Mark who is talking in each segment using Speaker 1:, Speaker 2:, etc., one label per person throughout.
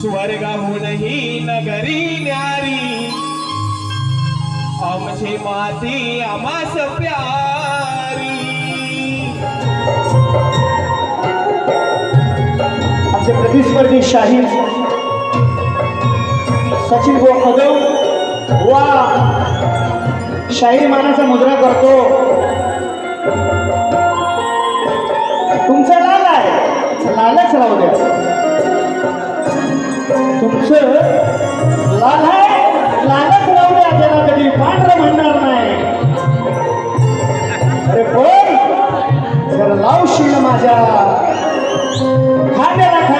Speaker 1: स्वर्गहूनही नगरी न्यारी। आमची माती आमास प्यारी।
Speaker 2: आमचे प्रतिस्पर्धी शाहीर सचिन गो कदम वा! शाहीर मानाचा मुद्रा करतो. तुमचा लाल आहे. लालच राहू द्या तुमचं लाल आहे कधी पांढरं म्हणणार नाही. अरे कोण? लावशील माझ्या खांद्याला खांद्या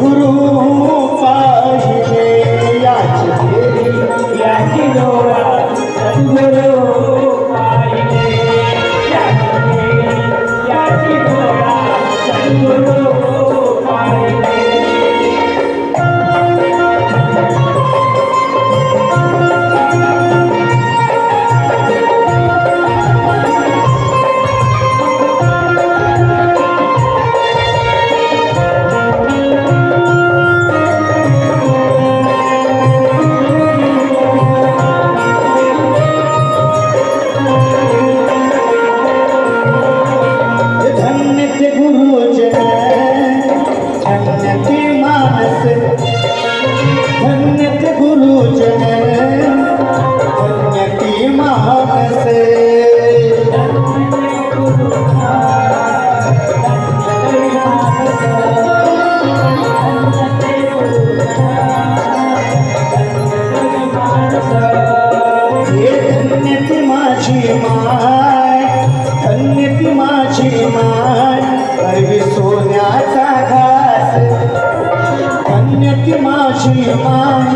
Speaker 2: Guru I said, 去远方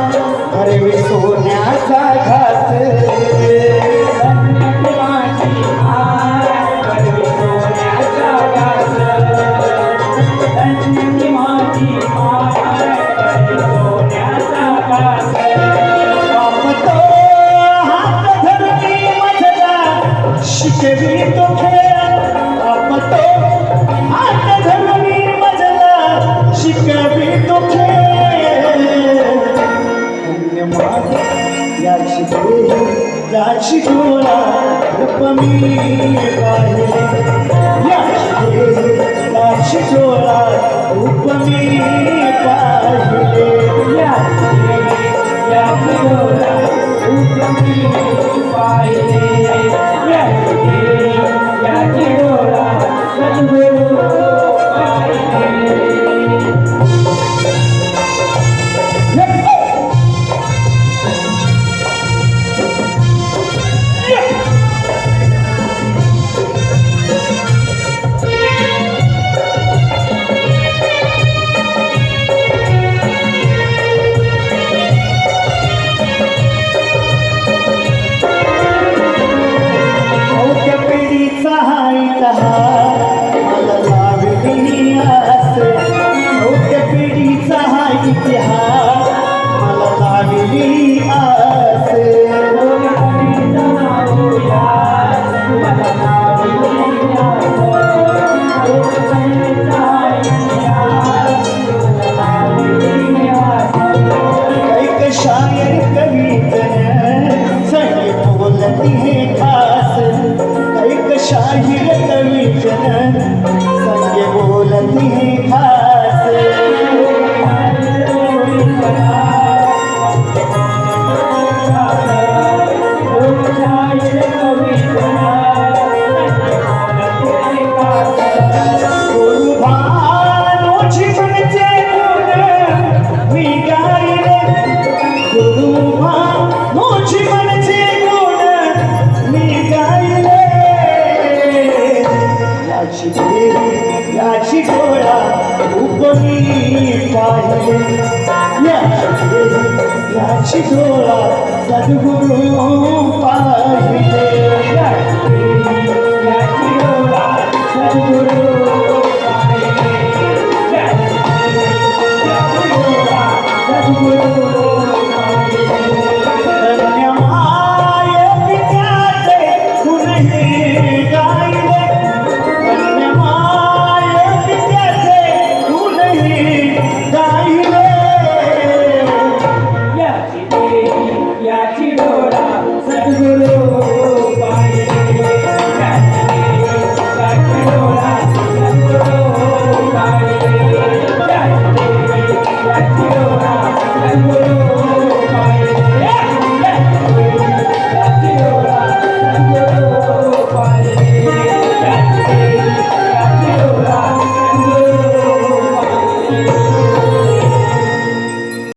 Speaker 2: Thank you. Oh. याची देवी याची डोळा उपनी पाहिले याची देवी याची डोळा सद्गुरू पाहिले याची डोळा सद्गुरू सद्गुरू याची डोळा सद्गुरू पाहिजे